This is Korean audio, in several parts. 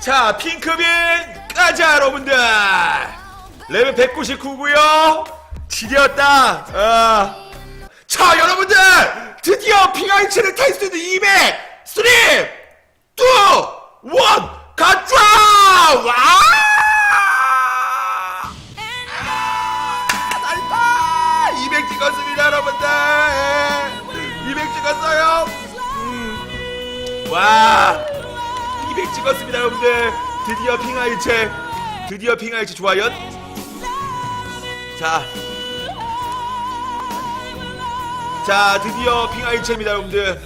자, 핑크빈 가자, 여러분들. 레벨 199고요. 지렸다. 어. 자, 여러분들 드디어 핑하이츠를 탈 수 있는 200, 3, 2, 1, 가자! 와! 나이다! 200 찍었습니다, 여러분들. 예. 200 찍었어요. 음. 와! 200 찍었습니다 여러분들. 드디어 핑하일체 드디어 핑하일체 좋아요 자. 자 드디어 핑하일체입니다 여러분들.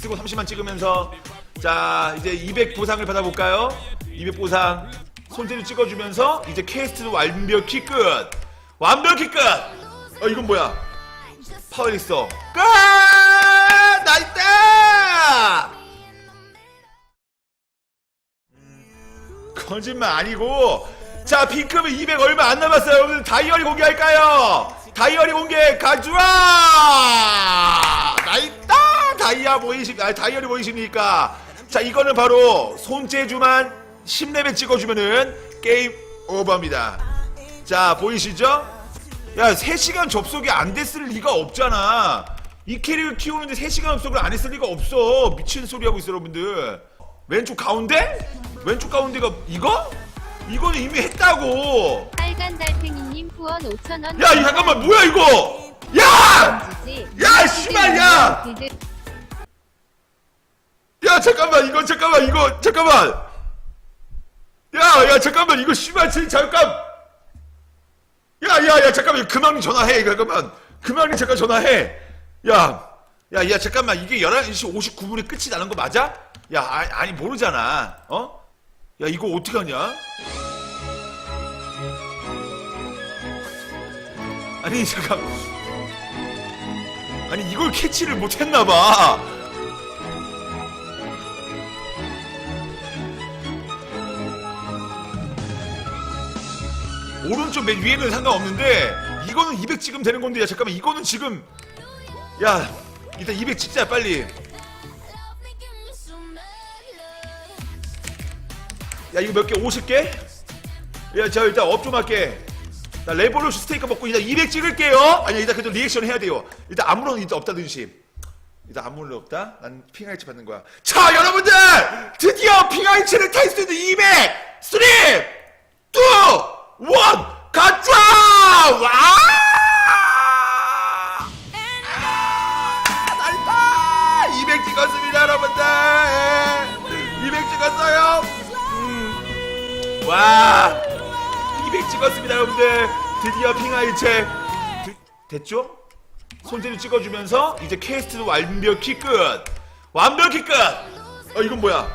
쓰고 30만 찍으면서. 자 이제 200 보상을 받아볼까요? 200 보상 손재주 찍어주면서 이제 퀘스트도 완벽히 끝. 완벽히 끝 어 이건 뭐야? 파워리스터. 끝! 나이스 거짓말 아니고. 자 핑크면 200 얼마 안 남았어요. 여러분 다이어리 공개할까요? 다이어리 공개 가져와! 나있다! 다이아 보이십 아 다이어리 보이십니까? 자 이거는 바로 손재주만 10레벨 찍어주면은 게임 오버입니다. 자 보이시죠? 야 3시간 접속이 안 됐을 리가 없잖아. 이 캐릭을 키우는데 3시간 접속을 안 했을 리가 없어. 미친 소리 하고 있어 여러분들. 왼쪽 가운데? 왼쪽 가운데가 이거? 이거는 이미 했다고 빨간 달팽이님 후원 5천원 야, 이 잠깐만 뭐야 이거 야! 야, 씨발, 야! 야 잠깐만 이거 잠깐만 이거 잠깐만 야 야 잠깐만 이거 씨발 잠깐 야 야 야 잠깐만 금왕님 전화해 잠깐만 금왕님 잠깐 전화해 야야야 야, 잠깐만 이게 11시 59분에 끝이 나는 거 맞아? 야 아, 아니 모르잖아 어? 야 이거 어떻게 하냐? 아니 잠깐. 아니 이걸 캐치를 못했나봐. 오른쪽 맨 위에는 상관없는데 이거는 200 찍으면 되는 건데 야 잠깐만 이거는 지금 야 일단 200 찍자 빨리 야 이거 몇 개? 50개? 야저 일단 업 좀 할게. 나 레볼루션 스테이크 먹고 일단 200 찍을게요. 아니 일단 그래도 리액션 해야 돼요. 일단 아무런 일단 없다든지 일단 아무 일 없다? 난 핑하이츠 받는 거야. 자 여러분들! 드디어 핑하이츠를 있는 200 3 2 1 가자! 와! 나이다 200 찍었습니다 여러분들. 예. 200 찍었어요. 음. 와 200 찍었습니다 여러분들. 드디어 핑하이체 드- 됐죠? 손재주 찍어주면서 이제 퀘스트도 완벽히 끝. 완벽히 끝 어 이건 뭐야?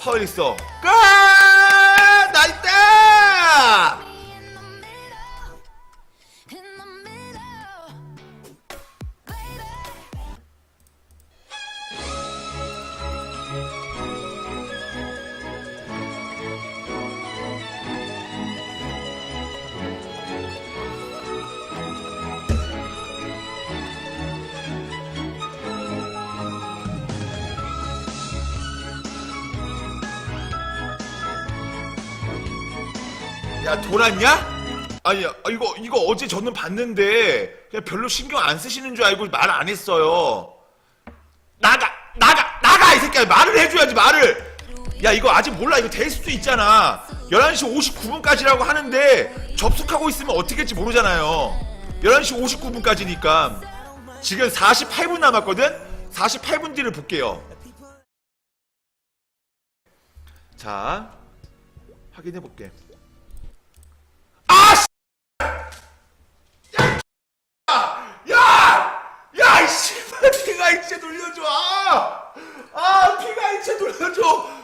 파워리스터. 끝! 나이스 야 돌았냐? 아니 아, 이거 이거 어제 저는 봤는데 그냥 별로 신경 안 쓰시는 줄 알고 말 안 했어요. 나가 나가 나가 이 새끼야 말을 해줘야지 말을. 야 이거 아직 몰라 이거 될 수도 있잖아. 11시 59분까지라고 하는데 접속하고 있으면 어떻게 할지 모르잖아요. 11시 59분까지니까 지금 48분 남았거든. 48분 뒤를 볼게요. 자 확인해 볼게. 아이씨, 피가이체 돌려줘. 아, 피가이체 돌려줘.